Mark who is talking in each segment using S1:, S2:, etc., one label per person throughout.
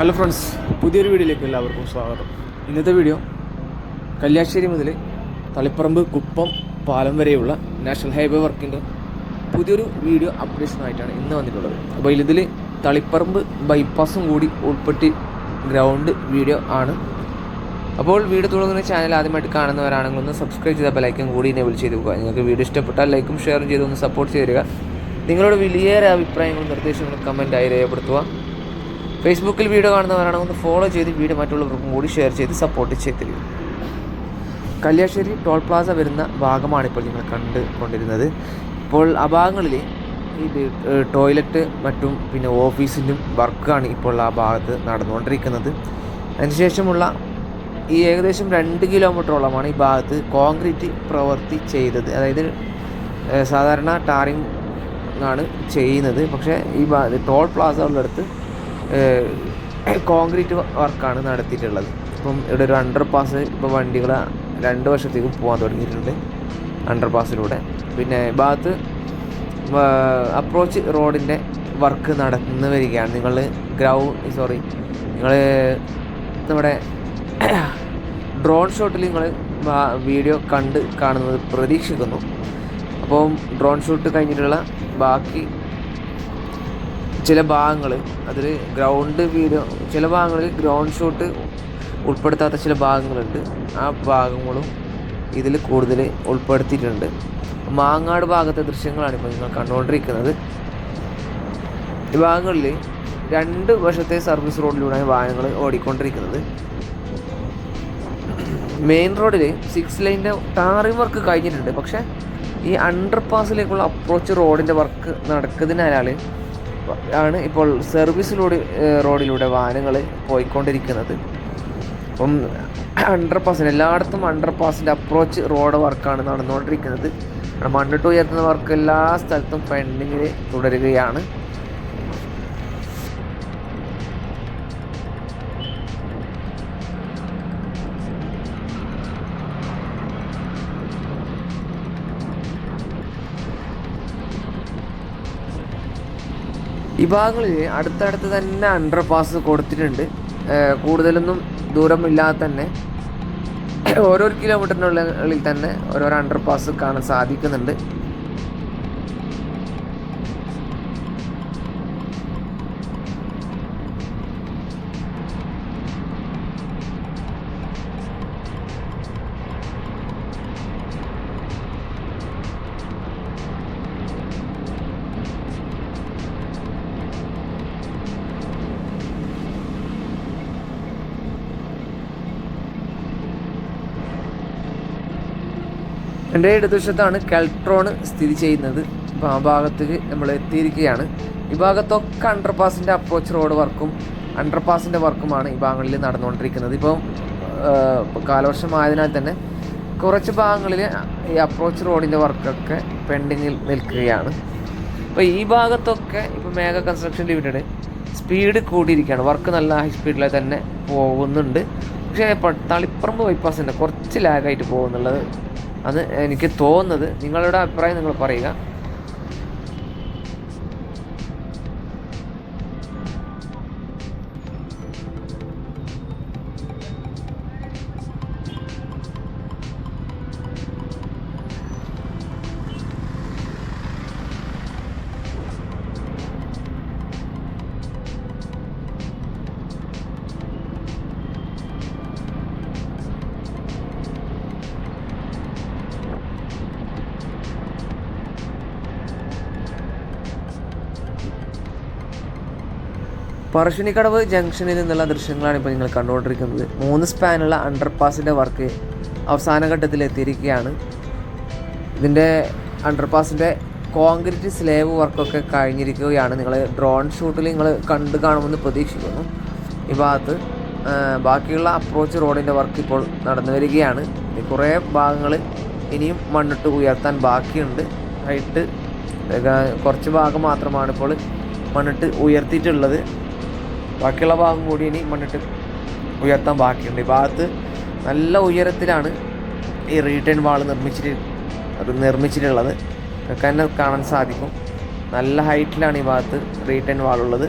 S1: Hello friends പുതിയൊരു വീഡിയോയിലേക്ക് എല്ലാവർക്കും സ്വാഗതം. ഇന്നത്തെ വീഡിയോ കല്യാശ്ശേരി മുതൽ തളിപ്പറമ്പ് കുപ്പം പാലം വരെയുള്ള നാഷണൽ ഹൈവേ വർക്കിന്റെ പുതിയൊരു വീഡിയോ അപ്ഡേഷനായിട്ടാണ് ഇന്ന് വന്നിട്ടുള്ളത്. അപ്പോൾ ഇതിൽ തളിപ്പറമ്പ് ബൈപ്പാസും കൂടി ഉൾപ്പെട്ടി ഗ്രൗണ്ട് വീഡിയോ ആണ്. അപ്പോൾ വീഡിയോ തുടങ്ങുന്ന ചാനൽ ആദ്യമായിട്ട് കാണുന്നവരാണെങ്കിൽ ഒന്ന് സബ്സ്ക്രൈബ് ചെയ്ത ലൈക്കും കൂടി എനേബിൾ ചെയ്ത് വെക്കുക. നിങ്ങൾക്ക് വീഡിയോ ഇഷ്ടപ്പെട്ടാൽ ലൈക്കും ഷെയറും ചെയ്ത് ഒന്ന് സപ്പോർട്ട് ചെയ്ത് തരിക. നിങ്ങളുടെ വലിയേറെ അഭിപ്രായങ്ങളും നിർദ്ദേശങ്ങളും കമന്റായി രേഖപ്പെടുത്തുക. ഫേസ്ബുക്കിൽ വീഡിയോ കാണുന്നവരാണെങ്കിൽ ഒന്ന് ഫോളോ ചെയ്ത് വീഡിയോ മറ്റുള്ളവർക്കും കൂടി ഷെയർ ചെയ്ത് സപ്പോർട്ട് ചെയ്ത് തരിക കല്യാശ്ശേരി ടോൾ പ്ലാസ വരുന്ന ഭാഗമാണ് ഇപ്പോൾ നിങ്ങൾ കണ്ടുകൊണ്ടിരുന്നത് ഇപ്പോൾ ആ ഭാഗങ്ങളിൽ ഈ ടോയ്ലറ്റ് മറ്റും പിന്നെ ഓഫീസിന്റെയും വർക്കാണ് ഇപ്പോൾ ആ ഭാഗത്ത് നടന്നുകൊണ്ടിരിക്കുന്നത്. അതിനുശേഷമുള്ള ഈ ഏകദേശം രണ്ട് കിലോമീറ്ററോളമാണ് ഈ ഭാഗത്ത് കോൺക്രീറ്റ് പ്രവൃത്തി ചെയ്തത്. അതായത് സാധാരണ ടാറിംഗ് ആണ് ചെയ്യുന്നത്. പക്ഷേ ഈ ഭാഗത്ത് ടോൾ പ്ലാസകളുടെ കോൺക്രീറ്റ് വർക്കാണ് നടത്തിയിട്ടുള്ളത്. ഇപ്പം ഇവിടെ ഒരു അണ്ടർ പാസ് ഇപ്പോൾ വണ്ടികൾ രണ്ട് വർഷത്തേക്ക് പോകാൻ തുടങ്ങിയിട്ടുണ്ട് അണ്ടർ പാസിലൂടെ പിന്നെ ഭാഗത്ത് അപ്രോച്ച് റോഡിന്റെ വർക്ക് നടന്നു വരികയാണ്. നിങ്ങൾ ഗ്രൗണ്ട് സോറി നിങ്ങൾ നമ്മുടെ ഡ്രോൺ ഷോട്ടിൽ നിങ്ങൾ വീഡിയോ കണ്ട് കാണുന്നത് പ്രതീക്ഷിക്കുന്നു. അപ്പം ഡ്രോൺ ഷൂട്ട് കഴിഞ്ഞിട്ടുള്ള ബാക്കി ചില ഭാഗങ്ങൾ അതിൽ ഗ്രൗണ്ട് വീഡിയോ ചില ഭാഗങ്ങളിൽ ഗ്രൗണ്ട് ഷോട്ട് ഉൾപ്പെടുത്താത്ത ചില ഭാഗങ്ങളുണ്ട്. ആ ഭാഗങ്ങളും ഇതിൽ കൂടുതൽ ഉൾപ്പെടുത്തിയിട്ടുണ്ട്. മാങ്ങാട് ഭാഗത്തെ ദൃശ്യങ്ങളാണ് ഇപ്പോൾ നിങ്ങൾ കണ്ടുകൊണ്ടിരിക്കുന്നത് ഈ ഭാഗങ്ങളിൽ രണ്ട് വശത്തെ സർവീസ് റോഡിലൂടെയാണ് വാഹനങ്ങൾ ഓടിക്കൊണ്ടിരിക്കുന്നത്. മെയിൻ റോഡിൽ സിക്സ് ലൈനിന്റെ ടാറിംഗ് വർക്ക് കഴിഞ്ഞിട്ടുണ്ട്. പക്ഷേ ഈ അണ്ടർ പാസിലേക്കുള്ള അപ്രോച്ച് റോഡിന്റെ വർക്ക് നടക്കുന്നതിനാൽ ആണ് ഇപ്പോൾ സർവീസിലൂടെ റോഡിലൂടെ വാഹനങ്ങൾ പോയിക്കൊണ്ടിരിക്കുന്നത്. അപ്പം അണ്ടർ പാസിന് എല്ലായിടത്തും അണ്ടർ പാസിന്റെ അപ്രോച്ച് റോഡ് വർക്കാണ് നടന്നുകൊണ്ടിരിക്കുന്നത്. മണ്ണിട്ട് ഉയർത്തുന്ന വർക്ക് എല്ലാ സ്ഥലത്തും പെൻഡിങ്ങിൽ തുടരുകയാണ്. ഈ ഭാഗങ്ങളിൽ അടുത്തടുത്ത് തന്നെ അണ്ടർ പാസ് കൊടുത്തിട്ടുണ്ട് കൂടുതലൊന്നും ദൂരമില്ലാതെ തന്നെ. ഓരോ കിലോമീറ്ററിനുള്ളിൽ തന്നെ ഓരോരോ അണ്ടർ പാസ് കാണാൻ സാധിക്കുന്നുണ്ട്. എന്റെ ഇടതുവശത്താണ് കെൽട്രോൺ സ്ഥിതി ചെയ്യുന്നത്. അപ്പോൾ ആ ഭാഗത്തേക്ക് നമ്മൾ എത്തിയിരിക്കുകയാണ്. ഈ ഭാഗത്തൊക്കെ അണ്ടർ പാസിന്റെ അപ്രോച്ച് റോഡ് വർക്കും അണ്ടർ പാസിന്റെ വർക്കുമാണ് ഈ ഭാഗങ്ങളിൽ നടന്നുകൊണ്ടിരിക്കുന്നത്. ഇപ്പം കാലവർഷമായതിനാൽ തന്നെ കുറച്ച് ഭാഗങ്ങളിൽ ഈ അപ്രോച്ച് റോഡിന്റെ വർക്കൊക്കെ പെൻഡിങ്ങിൽ നിൽക്കുകയാണ്. അപ്പോൾ ഈ ഭാഗത്തൊക്കെ ഇപ്പോൾ മേഘ കൺസ്ട്രക്ഷൻ ലിമിറ്റഡ് സ്പീഡ് കൂടിയിരിക്കുകയാണ്. വർക്ക് നല്ല ഹൈ സ്പീഡിൽ തന്നെ പോകുന്നുണ്ട്. പക്ഷേ തളിപ്പറമ്പ് തളിപ്പറമ്പ് ബൈപ്പാസിന്റെ കുറച്ച് ലാഗായിട്ട് പോകുന്നുള്ളത് അത് എനിക്ക് തോന്നുന്നത് നിങ്ങളുടെ അഭിപ്രായം നിങ്ങൾ പറയുക. പറശ്ശിനിക്കടവ് ജംഗ്ഷനിൽ നിന്നുള്ള ദൃശ്യങ്ങളാണ് ഇപ്പോൾ നിങ്ങൾ കണ്ടുകൊണ്ടിരിക്കുന്നത്. മൂന്ന് സ്പാനുള്ള അണ്ടർ പാസിന്റെ വർക്ക് അവസാന ഘട്ടത്തിൽ എത്തിയിരിക്കുകയാണ്. ഇതിന്റെ അണ്ടർ പാസിന്റെ കോൺക്രീറ്റ് സ്ലേവ് വർക്കൊക്കെ കഴിഞ്ഞിരിക്കുകയാണ്. നിങ്ങൾ ഡ്രോൺ ഷൂട്ടിൽ നിങ്ങൾ കണ്ടു കാണുമെന്ന് പ്രതീക്ഷിക്കുന്നു. ഈ ഭാഗത്ത് ബാക്കിയുള്ള അപ്രോച്ച് റോഡിന്റെ വർക്ക് ഇപ്പോൾ നടന്നു വരികയാണ്. കുറേ ഭാഗങ്ങൾ ഇനിയും മണ്ണിട്ട് ഉയർത്താൻ ബാക്കിയുണ്ട്. ഹൈറ്റ് കുറച്ച് ഭാഗം മാത്രമാണ് ഇപ്പോൾ മണ്ണിട്ട് ഉയർത്തിയിട്ടുള്ളത്. ബാക്കിയുള്ള ഭാഗം കൂടി ഇനി മണ്ണിട്ട് ഉയർത്താൻ ബാക്കിയുണ്ട്. ഈ ഭാഗത്ത് നല്ല ഉയരത്തിലാണ് ഈ റീട്ടേൺ വാൾ നിർമ്മിച്ചിട്ട് അത് നിർമ്മിച്ചിട്ടുള്ളത്. തന്നെ കാണാൻ സാധിക്കും. നല്ല ഹൈറ്റിലാണ് ഈ ഭാഗത്ത് റീട്ടേൺ വാൾ ഉള്ളത്.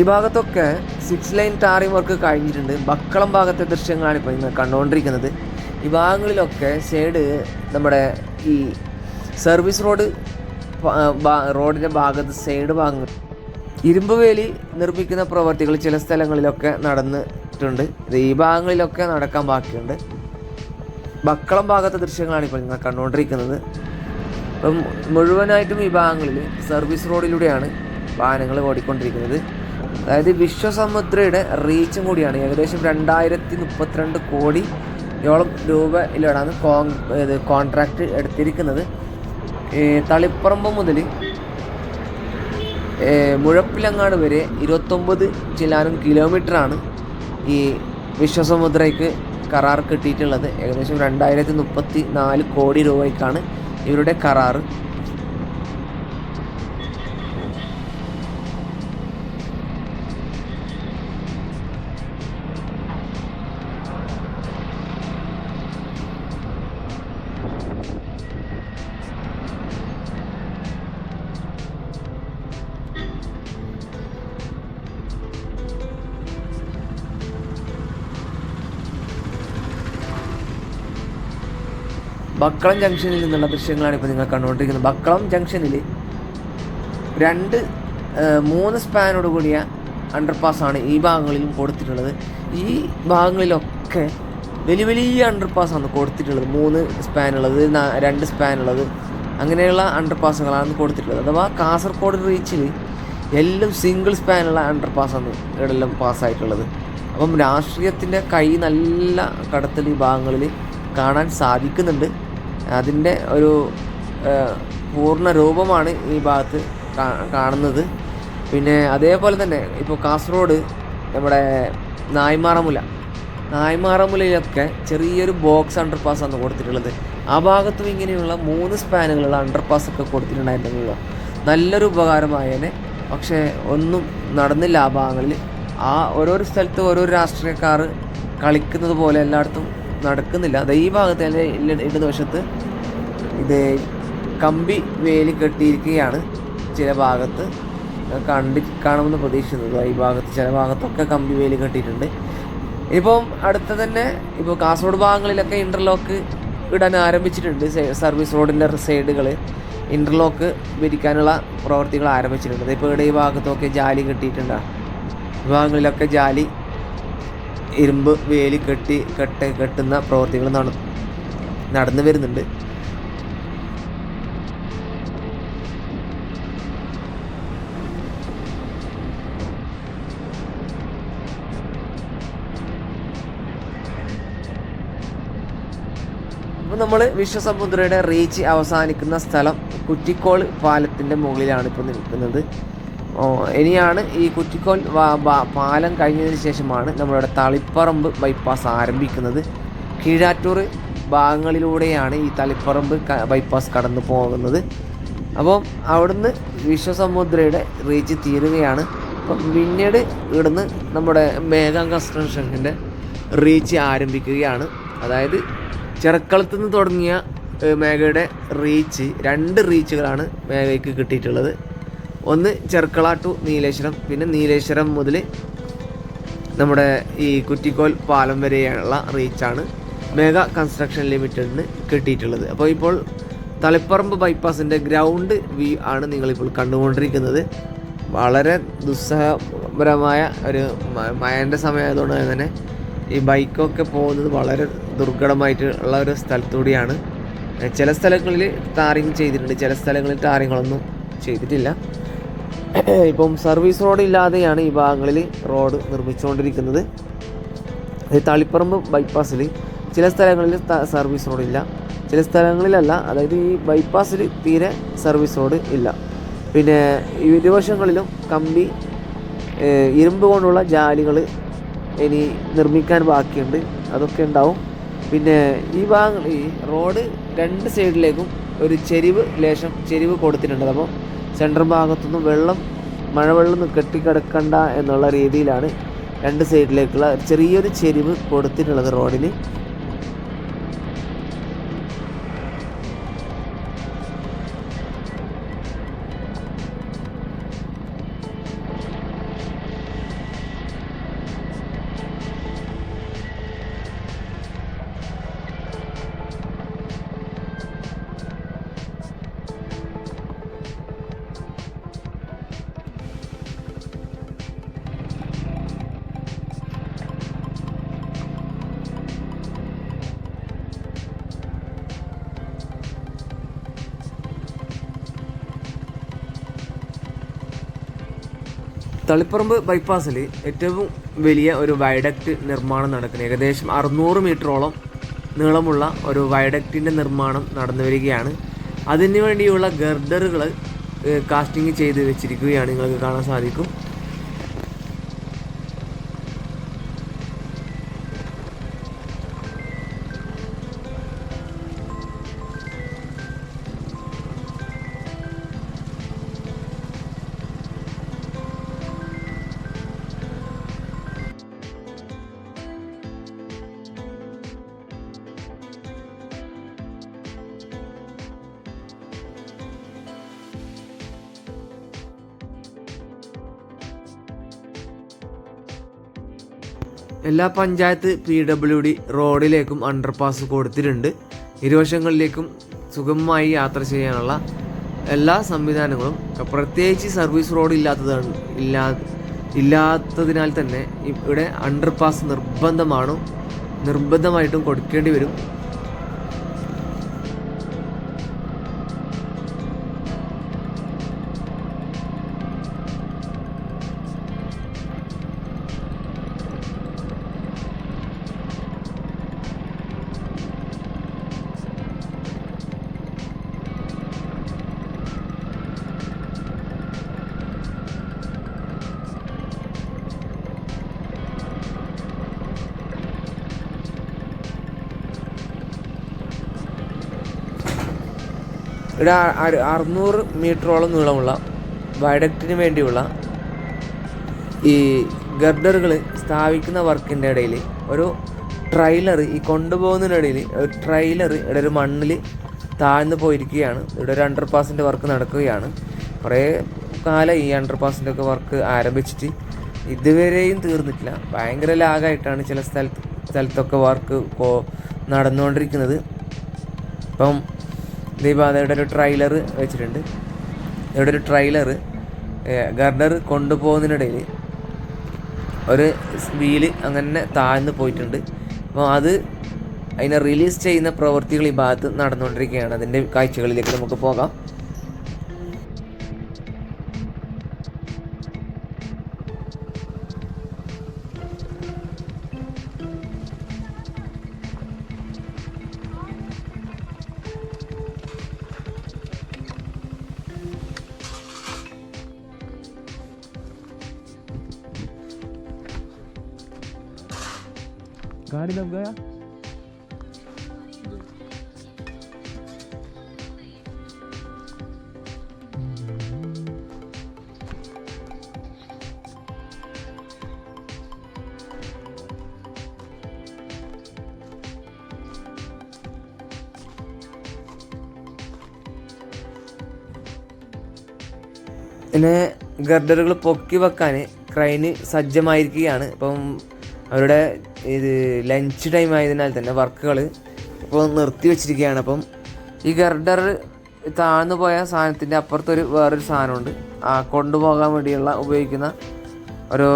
S1: ഈ ഭാഗത്തൊക്കെ സിക്സ് ലൈൻ ടാറിംഗ് വർക്ക് കഴിഞ്ഞിട്ടുണ്ട്. ബക്കളം ഭാഗത്തെ ദൃശ്യങ്ങളാണ് ഇപ്പോൾ നിങ്ങൾ കണ്ടുകൊണ്ടിരിക്കുന്നത്. ഈ ഭാഗങ്ങളിലൊക്കെ സൈഡ് നമ്മുടെ ഈ സർവീസ് റോഡ് റോഡിന്റെ ഭാഗത്ത് സൈഡ് ഭാഗങ്ങൾ. ഇരുമ്പുവേലി നിർമ്മിക്കുന്ന പ്രവർത്തികൾ ചില സ്ഥലങ്ങളിലൊക്കെ നടന്നിട്ടുണ്ട്. ഈ ഭാഗങ്ങളിലൊക്കെ നടക്കാൻ ബാക്കിയുണ്ട്. ബക്കളം ഭാഗത്തെ ദൃശ്യങ്ങളാണ് ഇപ്പോൾ നിങ്ങൾ കണ്ടുകൊണ്ടിരിക്കുന്നത്. അപ്പം മുഴുവനായിട്ടും ഈ ഭാഗങ്ങളിൽ സർവീസ് റോഡിലൂടെയാണ് വാഹനങ്ങൾ ഓടിക്കൊണ്ടിരിക്കുന്നത്. അതായത് വിശ്വസമുദ്രയുടെ റീച്ചും കൂടിയാണ്. ഏകദേശം രണ്ടായിരത്തി മുപ്പത്തിരണ്ട് കോടി യോളം രൂപയിലാണ് കോൺ ഇത് കോൺട്രാക്റ്റ് എടുത്തിരിക്കുന്നത്. തളിപ്പറമ്പ് മുതൽ മുഴപ്പിലങ്ങാട് വരെ ഇരുപത്തൊമ്പത് ചില്ലാനും കിലോമീറ്ററാണ് ഈ വിശ്വസമുദ്രയ്ക്ക് കരാർ കിട്ടിയിട്ടുള്ളത്. ഏകദേശം രണ്ടായിരത്തി മുപ്പത്തി നാല് കോടി രൂപയ്ക്കാണ് ഇവരുടെ കരാറ്. ബക്കളം ജംഗ്ഷനിൽ നിന്നുള്ള ദൃശ്യങ്ങളാണ് ഇപ്പോൾ നിങ്ങൾ കണ്ടുകൊണ്ടിരിക്കുന്നത്. ബക്കളം ജംഗ്ഷനിൽ രണ്ട് മൂന്ന് സ്പാനോട് കൂടിയ അണ്ടർപാസ്സാണ് ഈ ഭാഗങ്ങളിലും കൊടുത്തിട്ടുള്ളത്. ഈ ഭാഗങ്ങളിലൊക്കെ വലിയ വലിയ അണ്ടർപാസ്സാണ് കൊടുത്തിട്ടുള്ളത്. മൂന്ന് സ്പാനുള്ളത് രണ്ട് സ്പാനുള്ളത് അങ്ങനെയുള്ള അണ്ടർപാസുകളാണ് കൊടുത്തിട്ടുള്ളത്. അഥവാ കാസർഗോഡ് റീച്ചിൽ എല്ലാം സിംഗിൾ സ്പാനുള്ള അണ്ടർപാസ്സാണ് ഇവിടെല്ലാം പാസ്സായിട്ടുള്ളത് അപ്പം രാഷ്ട്രീയത്തിന്റെ കൈ നല്ല കടത്തൽ ഈ ഭാഗങ്ങളിൽ കാണാൻ സാധിക്കുന്നുണ്ട്. അതിന്റെ ഒരു പൂർണ രൂപമാണ് ഈ ഭാഗത്ത് കാണുന്നത്. പിന്നെ അതേപോലെ തന്നെ ഇപ്പോൾ കാസർഗോഡ് നമ്മുടെ നായ്മാറമുല. നായ്മാറമുലയിലൊക്കെ ചെറിയൊരു ബോക്സ് അണ്ടർ പാസ് ആണ് കൊടുത്തിട്ടുള്ളത്. ആ ഭാഗത്തും ഇങ്ങനെയുള്ള മൂന്ന് സ്പാനുകളുള്ള അണ്ടർപാസ് ഒക്കെ കൊടുത്തിട്ടുണ്ടായിരുന്നല്ലോ. നല്ലൊരു ഉപകാരമായേനെ. പക്ഷേ ഒന്നും നടന്നില്ല ആ ഭാഗങ്ങളിൽ. ആ ഓരോരോ സ്ഥലത്ത് ഓരോ രാഷ്ട്രീയക്കാർ കളിക്കുന്നത് പോലെ എല്ലായിടത്തും നടക്കുന്നില്ല. അത് ഈ ഭാഗത്ത് ഇടതുവശത്ത് ഇത് കമ്പി വേലി കെട്ടിയിരിക്കുകയാണ് ചില ഭാഗത്ത്. കണ്ടി കാണുമെന്ന് പ്രതീക്ഷിക്കുന്നത് ഈ ഭാഗത്ത് ചില ഭാഗത്തൊക്കെ കമ്പി വേലി കെട്ടിയിട്ടുണ്ട്. ഇപ്പം അടുത്ത തന്നെ ഇപ്പോൾ കാസർഗോഡ് ഭാഗങ്ങളിലൊക്കെ ഇന്റർലോക്ക് ഇടാൻ ആരംഭിച്ചിട്ടുണ്ട്. സർവീസ് റോഡിന്റെ സൈഡുകൾ ഇന്റർലോക്ക് വിരിക്കാനുള്ള പ്രവർത്തികൾ ആരംഭിച്ചിട്ടുണ്ട്. ഇപ്പോൾ ഇവിടെ ഈ ഭാഗത്തൊക്കെ ജാലി കെട്ടിയിട്ടുണ്ട്. വിഭാഗങ്ങളിലൊക്കെ ഭാഗങ്ങളിലൊക്കെ ജാലി ഇരുമ്പ് വേലി കെട്ടി കെട്ട കെട്ടുന്ന പ്രവർത്തികൾ നട നടന്നു വരുന്നുണ്ട്. അപ്പോൾ നമ്മൾ വിശ്വസമുദ്രയുടെ റീച്ച് അവസാനിക്കുന്ന സ്ഥലം കുറ്റിക്കോൾ പാലത്തിന്റെ മുകളിലാണ് ഇപ്പോൾ നിൽക്കുന്നത്. ഇനിയാണ് ഈ കുറ്റിക്കോൽ പാലം കഴിഞ്ഞതിന് ശേഷമാണ് നമ്മളുടെ തളിപ്പറമ്പ് ബൈപ്പാസ് ആരംഭിക്കുന്നത്. കീഴാറ്റൂർ ഭാഗങ്ങളിലൂടെയാണ് ഈ തളിപ്പറമ്പ് ബൈപ്പാസ് കടന്നു പോകുന്നത്. അപ്പം അവിടുന്ന് വിശ്വസമുദ്രയുടെ റീച്ച് തീരുകയാണ്. അപ്പം പിന്നീട് ഇവിടുന്ന് നമ്മുടെ മേഘം കൺസ്ട്രക്ഷന്റെ റീച്ച് ആരംഭിക്കുകയാണ്. അതായത് ചെറുക്കളത്തു നിന്ന് തുടങ്ങിയ മേഘയുടെ റീച്ച് രണ്ട് റീച്ചുകളാണ് മേഘയ്ക്ക് കിട്ടിയിട്ടുള്ളത്. ഒന്ന് ചെർക്കള ടു നീലേശ്വരം. പിന്നെ നീലേശ്വരം മുതൽ നമ്മുടെ ഈ കുറ്റിക്കോൽ പാലം വരെയുള്ള റീച്ചാണ് മേഘ കൺസ്ട്രക്ഷൻ ലിമിറ്റഡിന് കിട്ടിയിട്ടുള്ളത്. അപ്പോൾ ഇപ്പോൾ തളിപ്പറമ്പ് ബൈപ്പാസിന്റെ ഗ്രൗണ്ട് വ്യൂ ആണ് നിങ്ങളിപ്പോൾ കണ്ടുകൊണ്ടിരിക്കുന്നത്. വളരെ ദുസ്സഹപരമായ ഒരു മയന്റെ സമയമായതുകൊണ്ട് തന്നെ ഈ ബൈക്കൊക്കെ പോകുന്നത് വളരെ ദുർഘടമായിട്ടുള്ള ഒരു സ്ഥലത്തൂടിയാണ്. ചില സ്ഥലങ്ങളിൽ ടാറിങ് ചെയ്തിട്ടുണ്ട്. ചില സ്ഥലങ്ങളിൽ ടാറിങ്ങളൊന്നും ചെയ്തിട്ടില്ല. ഇപ്പം സർവീസ് റോഡ് ഇല്ലാതെയാണ് ഈ ഭാഗങ്ങളിൽ റോഡ് നിർമ്മിച്ചുകൊണ്ടിരിക്കുന്നത്. തളിപ്പറമ്പ് ബൈപ്പാസിൽ ചില സ്ഥലങ്ങളിൽ സർവീസ് റോഡ് ഇല്ല ചില സ്ഥലങ്ങളിലല്ല അതായത് ഈ ബൈപ്പാസിൽ തീരെ സർവീസ് റോഡ് ഇല്ല. പിന്നെ ഇരുവശങ്ങളിലും കമ്പി ഇരുമ്പ് കൊണ്ടുള്ള ജാലികൾ ഇനി നിർമ്മിക്കാൻ ബാക്കിയുണ്ട്. അതൊക്കെ ഉണ്ടാവും. പിന്നെ ഈ ഭാഗങ്ങൾ ഈ റോഡ് രണ്ട് സൈഡിലേക്കും ഒരു ചെരിവ് ലേശം ചെരിവ് കൊടുത്തിട്ടുണ്ട്. അപ്പോൾ സെൻട്രൽ ഭാഗത്തുനിന്ന് വെള്ളം മഴവെള്ളം കെട്ടിക്കിടക്കണ്ട എന്നുള്ള രീതിയിലാണ് രണ്ട് സൈഡിലേക്കുള്ള ചെറിയൊരു ചെരിവ് കൊടുത്തിട്ടുള്ളത് റോഡിന്. തളിപ്പറമ്പ് ബൈപ്പാസിൽ ഏറ്റവും വലിയ ഒരു വയഡക്റ്റ് നിർമ്മാണം നടക്കുന്നത് ഏകദേശം അറുന്നൂറ് മീറ്ററോളം നീളമുള്ള ഒരു വയഡക്റ്റിന്റെ നിർമ്മാണം നടന്നു വരികയാണ്. അതിനു വേണ്ടിയുള്ള ഗർഡറുകൾ കാസ്റ്റിംഗ് ചെയ്ത് വെച്ചിരിക്കുകയാണ് നിങ്ങൾക്ക് കാണാൻ സാധിക്കും. എല്ലാ പഞ്ചായത്ത് പി ഡബ്ല്യു ഡി റോഡിലേക്കും അണ്ടർപാസ് കൊടുത്തിട്ടുണ്ട്. ഇരുവശങ്ങളിലേക്കും സുഗമമായി യാത്ര ചെയ്യാനുള്ള എല്ലാ സംവിധാനങ്ങളും. പ്രത്യേകിച്ച് സർവീസ് റോഡ് ഇല്ലാത്തതാണ് ഇല്ലാ ഇല്ലാത്തതിനാൽ തന്നെ ഇവിടെ അണ്ടർപാസ് നിർബന്ധമാണ് നിർബന്ധമായിട്ടും കൊടുക്കേണ്ടി വരും. അ- അറുന്നൂറ് മീറ്ററോളം നീളമുള്ള വയഡക്റ്റിന് വേണ്ടിയുള്ള ഈ ഗർഡറുകൾ സ്ഥാപിക്കുന്ന വർക്കിന്റെ ഇടയിൽ ഒരു ട്രെയിലർ ഈ കൊണ്ടുപോകുന്നതിനിടയിൽ ഒരു ട്രെയിലർ ഇവിടെ ഒരു മണ്ണിൽ താഴ്ന്നു പോയിരിക്കുകയാണ്. ഇവിടെ ഒരു അണ്ടർപാസിന്റെ വർക്ക് നടക്കുകയാണ്. കുറേ കാലം ഈ അണ്ടർപാസിന്റെ ഒക്കെ വർക്ക് ആരംഭിച്ചിട്ട്. ഇതുവരെയും തീർന്നിട്ടില്ല. ഭയങ്കര ലാഗായിട്ടാണ് ചില സ്ഥലത്ത് സ്ഥലത്തൊക്കെ വർക്ക് നടന്നുകൊണ്ടിരിക്കുന്നത്. ഇപ്പം ഇവിടെ ഒരു ട്രെയിലർ വെച്ചിട്ടുണ്ട്. ഇവിടെ ഒരു ട്രെയിലർ ഗർഡർ കൊണ്ടുപോകുന്നതിനിടയിൽ ഒരു വീൽ അങ്ങനെ താഴ്ന്നു പോയിട്ടുണ്ട്. അപ്പോൾ അത് അതിനെ റിലീസ് ചെയ്യുന്ന പ്രവൃത്തികൾ ഈ ഭാഗത്ത് നടന്നുകൊണ്ടിരിക്കുകയാണ്. അതിന്റെ കാഴ്ചകളിലേക്ക് നമുക്ക് പോകാം. गाड़ी दब गया പിന്നെ ഗർഡറുകൾ പൊക്കി വെക്കാൻ ക്രൈന് സജ്ജമായിരിക്കുകയാണ് ഇപ്പം അവരുടെ ഇത് ലഞ്ച് ടൈം ആയതിനാൽ തന്നെ വർക്കുകൾ ഇപ്പോൾ നിർത്തി വെച്ചിരിക്കുകയാണ്. അപ്പം ഈ ഗർഡർ താഴ്ന്നു പോയ സാധനത്തിന്റെ അപ്പുറത്തൊരു വേറൊരു സാധനമുണ്ട്. ആ കൊണ്ടുപോകാൻ വേണ്ടിയുള്ള ഉപയോഗിക്കുന്ന ഒരു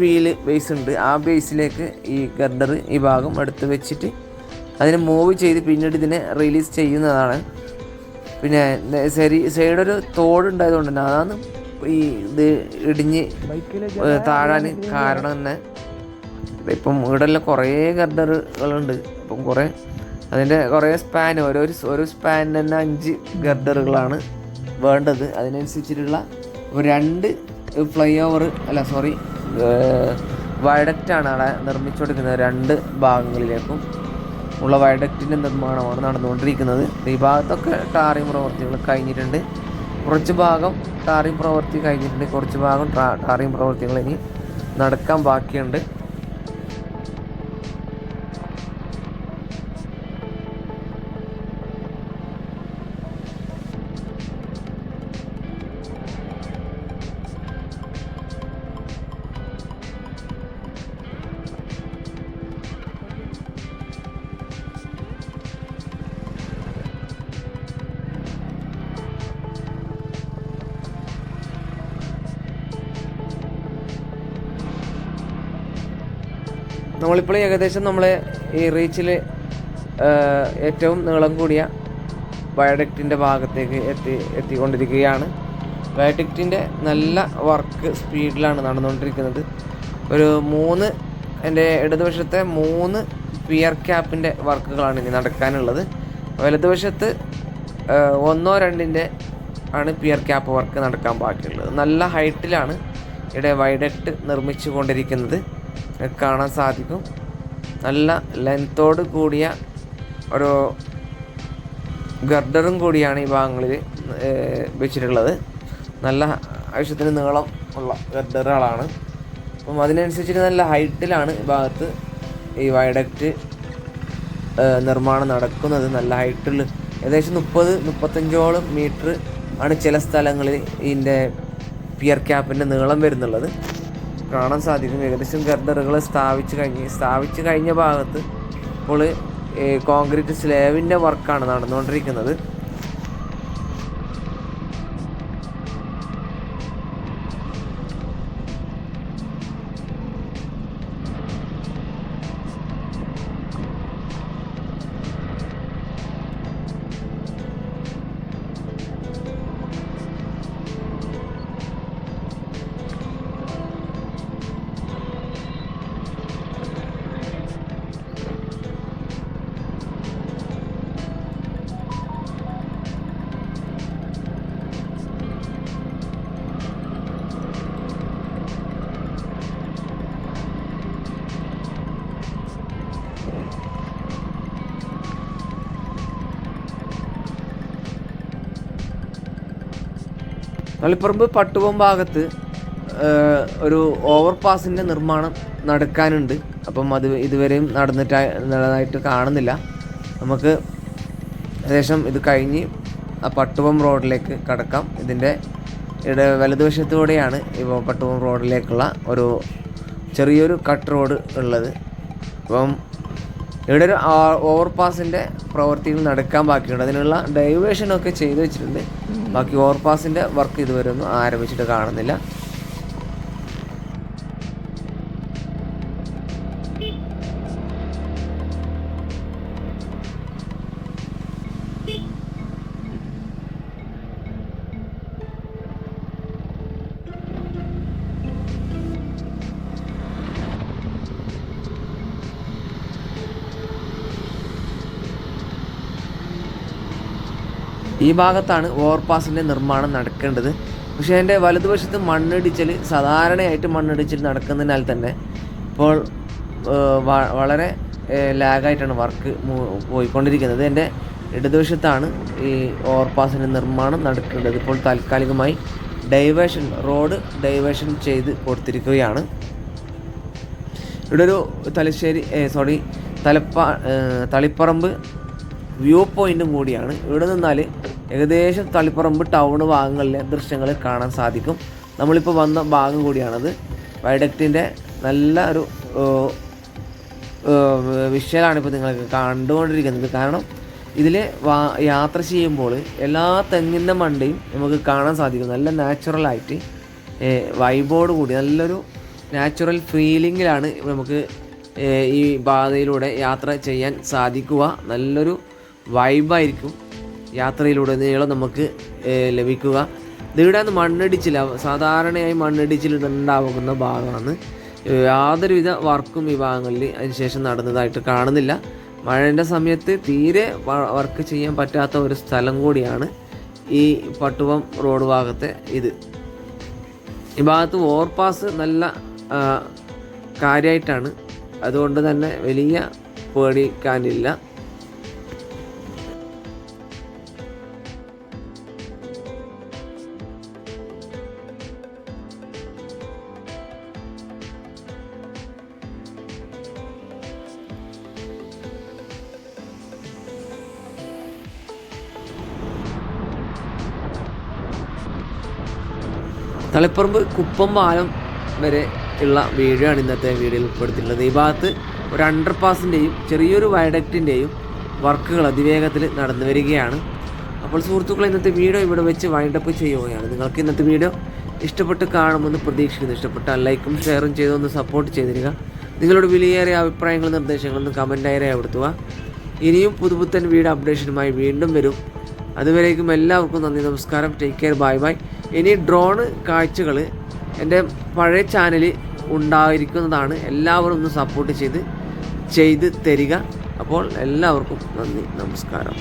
S1: വീൽ ബേസ് ഉണ്ട്. ആ ബേസിലേക്ക് ഈ ഗർഡർ ഈ ഭാഗം എടുത്ത് വെച്ചിട്ട് അതിനെ മൂവ് ചെയ്ത് പിന്നീട് ഇതിനെ റിലീസ് ചെയ്യുന്നതാണ്. പിന്നെ ശരി സൈഡൊരു തോടുണ്ടായതുകൊണ്ട് തന്നെ അതാണ് ഈ ഇത് ഇടിഞ്ഞ് താഴാൻ കാരണം തന്നെ. ഇപ്പം ഇവിടെല്ലാം കുറേ ഗർഡറുകളുണ്ട് ഇപ്പം കുറേ അതിന്റെ കുറേ സ്പാൻ ഓരോ ഒരു സ്പാനിൽ തന്നെ അഞ്ച് ഗർഡറുകളാണ് വേണ്ടത്. അതിനനുസരിച്ചിട്ടുള്ള രണ്ട് ഫ്ലൈ ഓവർ അല്ല സോറി വയഡക്റ്റാണ് അവിടെ നിർമ്മിച്ചു കൊടുക്കുന്നത്. രണ്ട് ഭാഗങ്ങളിലേക്കും ഉള്ള വയഡക്റ്റിന്റെ നിർമ്മാണമാണ് നടന്നുകൊണ്ടിരിക്കുന്നത്. ഈ ഭാഗത്തൊക്കെ ടാറിംഗ് പ്രവർത്തികൾ കഴിഞ്ഞിട്ടുണ്ട്. കുറച്ച് ഭാഗം ടാറിംഗ് പ്രവൃത്തി കഴിഞ്ഞിട്ടുണ്ട്. കുറച്ച് ഭാഗം ടാറിംഗ് പ്രവൃത്തികൾ ഇനി നടക്കാൻ ബാക്കിയുണ്ട്. നമ്മളിപ്പോൾ ഏകദേശം നമ്മളെ ഈ റീച്ചിൽ ഏറ്റവും നീളം കൂടിയ വയഡക്റ്റിന്റെ ഭാഗത്തേക്ക് എത്തി എത്തിക്കൊണ്ടിരിക്കുകയാണ്. വയഡക്റ്റിന്റെ നല്ല വർക്ക് സ്പീഡിലാണ് നടന്നുകൊണ്ടിരിക്കുന്നത്. ഒരു മൂന്ന് എന്റെ ഇടതുവശത്തെ മൂന്ന് പിയർ ക്യാപ്പിന്റെ വർക്കുകളാണ് ഇനി നടക്കാനുള്ളത്. വലതുവശത്ത് ഒന്നോ രണ്ടിന്റെ ആണ് പിയർ ക്യാപ്പ് വർക്ക് നടക്കാൻ ബാക്കിയുള്ളത്. നല്ല ഹൈറ്റിലാണ് ഇവിടെ വൈഡക്റ്റ് നിർമ്മിച്ചു കൊണ്ടിരിക്കുന്നത് കാണാൻ സാധിക്കും. നല്ല ലെങ്ത്തോട് കൂടിയ ഒരു ഗർഡറും കൂടിയാണ് ഈ ഭാഗങ്ങളിൽ വെച്ചിട്ടുള്ളത്. നല്ല ആവശ്യത്തിന് നീളം ഉള്ള ഗർഡറുകളാണ് അപ്പം അതിനനുസരിച്ചിട്ട് നല്ല ഹൈറ്റിലാണ് ഈ ഭാഗത്ത് ഈ വയഡക്റ്റ് നിർമ്മാണം നടക്കുന്നത്. നല്ല ഹൈറ്റിൽ ഏകദേശം മുപ്പത് മുപ്പത്തഞ്ചോളം മീറ്റർ ആണ് ചില സ്ഥലങ്ങളിൽ ഇതിന്റെ പിയർ ക്യാപ്പിന്റെ നീളം വരുന്നുള്ളത്. കാണാൻ സാധിക്കും. ഏകദേശം ഗർഡറുകൾ സ്ഥാപിച്ചു കഴിഞ്ഞ് സ്ഥാപിച്ച് കഴിഞ്ഞ ഭാഗത്ത് ഇപ്പോൾ കോൺക്രീറ്റ് സ്ലേവിന്റെ വർക്കാണ് നടന്നുകൊണ്ടിരിക്കുന്നത്. തളിപ്പറമ്പ് പട്ടുവം ഭാഗത്ത് ഒരു ഓവർ പാസിന്റെ നിർമ്മാണം നടക്കാനുണ്ട്. അപ്പം അത് ഇതുവരെയും നടന്നിട്ട് കാണുന്നില്ല. നമുക്ക് ഏകദേശം ഇത് കഴിഞ്ഞ് ആ പട്ടുവം റോഡിലേക്ക് കടക്കാം. ഇതിന്റെ ഇവിടെ വലതുവശത്തൂടെയാണ് ഇപ്പോൾ പട്ടുവം റോഡിലേക്കുള്ള ഒരു ചെറിയൊരു കട്ട് റോഡ് ഉള്ളത്. അപ്പം ഇവിടെ ഒരു ഓവർ പാസിന്റെ പ്രവൃത്തികൾ നടക്കാൻ ബാക്കിയുണ്ട്. അതിനുള്ള ഡൈവേഷനൊക്കെ ചെയ്തു വെച്ചിട്ടുണ്ട്. ബാക്കി ഓവർ പാസിന്റെ വർക്ക് ഇതുവരെ ഒന്നും ആരംഭിച്ചിട്ട് കാണുന്നില്ല. ഈ ഭാഗത്താണ് ഓവർപാസിന്റെ നിർമ്മാണം നടക്കേണ്ടത്. പക്ഷേ എന്റെ വലതുവശത്ത് മണ്ണിടിച്ചൽ സാധാരണയായിട്ട് മണ്ണിടിച്ചിൽ നടക്കുന്നതിനാൽ തന്നെ ഇപ്പോൾ വളരെ ലാഗായിട്ടാണ് വർക്ക് പോയിക്കൊണ്ടിരിക്കുന്നത്. എന്റെ ഇടതുവശത്താണ് ഈ ഓവർപാസിന്റെ നിർമ്മാണം നടക്കേണ്ടത്. ഇപ്പോൾ താൽക്കാലികമായി ഡൈവേഷൻ റോഡ് ഡൈവേഷൻ ചെയ്ത് കൊടുത്തിരിക്കുകയാണ്. ഇവിടെ ഒരു തലശ്ശേരി സോറി തലപ്പ തളിപ്പറമ്പ് വ്യൂ പോയിന്റും കൂടിയാണ്. ഇവിടെ നിന്നാൽ ഏകദേശം തളിപ്പറമ്പ് ടൗൺ ഭാഗങ്ങളിലെ ദൃശ്യങ്ങൾ കാണാൻ സാധിക്കും. നമ്മളിപ്പോൾ വന്ന ഭാഗം കൂടിയാണത്. വൈഡക്റ്റിന്റെ നല്ല ഒരു വിഷ്വലാണ് ഇപ്പോൾ നിങ്ങൾക്ക് കണ്ടുകൊണ്ടിരിക്കുന്നത്. കാരണം ഇതിൽ യാത്ര ചെയ്യുമ്പോൾ എല്ലാ തെങ്ങിന്റെ മണ്ടയും നമുക്ക് കാണാൻ സാധിക്കും. നല്ല നാച്ചുറലായിട്ട് വൈബോട് കൂടി നല്ലൊരു നാച്ചുറൽ ഫീലിങ്ങിലാണ് നമുക്ക് ഈ പാതയിലൂടെ യാത്ര ചെയ്യാൻ സാധിക്കുക. നല്ലൊരു വൈബായിരിക്കും യാത്രയിലൂടെ നീളം നമുക്ക് ലഭിക്കുക. ഇതിവിടെ മണ്ണിടിച്ചിൽ സാധാരണയായി മണ്ണിടിച്ചിൽ ഉണ്ടാവുന്ന ഭാഗമാണ് യാതൊരുവിധ വർക്കും വിഭാഗങ്ങളിൽ ഭാഗങ്ങളിൽ അതിനുശേഷം നടന്നതായിട്ട് കാണുന്നില്ല. മഴന്റെ സമയത്ത് തീരെ വർക്ക് ചെയ്യാൻ പറ്റാത്ത ഒരു സ്ഥലം കൂടിയാണ് ഈ പട്ടുവം റോഡ് ഭാഗത്തെ ഇത്. ഈ ഭാഗത്ത് ഓവർപാസ് നല്ല കാര്യമായിട്ടാണ് അതുകൊണ്ട് തന്നെ വലിയ പേടിക്കാനില്ല. തളിപ്പറമ്പ് കുപ്പം പാലം വരെ ഉള്ള വീഡിയോ ആണ് ഇന്നത്തെ വീഡിയോയിൽ ഉൾപ്പെടുത്തിയിട്ടുള്ളത്. ഈ ഭാഗത്ത് ഒരു അണ്ടർ പാസിന്റെയും ചെറിയൊരു വയഡക്റ്റിന്റെയും വർക്കുകൾ അതിവേഗത്തിൽ നടന്നു വരികയാണ്. അപ്പോൾ സുഹൃത്തുക്കളെ ഇന്നത്തെ വീഡിയോ ഇവിടെ വെച്ച് വൈൻഡപ്പ് ചെയ്യുകയാണ്. നിങ്ങൾക്ക് ഇന്നത്തെ വീഡിയോ ഇഷ്ടപ്പെട്ട് കാണുമെന്ന് പ്രതീക്ഷിക്കുന്നു. ഇഷ്ടപ്പെട്ട ലൈക്കും ഷെയറും ചെയ്തൊന്ന് സപ്പോർട്ട് ചെയ്തിരിക നിങ്ങളുടെ വിലയേറിയ അഭിപ്രായങ്ങളും നിർദ്ദേശങ്ങളൊന്നും കമന്റായി രേഖപ്പെടുത്തുക. ഇനിയും പുതുപുത്തൻ വീഡിയോ അപ്ഡേഷനുമായി വീണ്ടും വരും. അതുവരേക്കും എല്ലാവർക്കും നന്ദി നമസ്കാരം. ടേക്ക് കെയർ ബൈ ബൈ ഇനി ഡ്രോണ് കാഴ്ചകൾ എന്റെ പഴയ ചാനലിൽ ഉണ്ടായിരിക്കുന്നതാണ്. എല്ലാവരും ഒന്ന് സപ്പോർട്ട് ചെയ്ത് ചെയ്ത് തരിക. അപ്പോൾ എല്ലാവർക്കും നന്ദി നമസ്കാരം.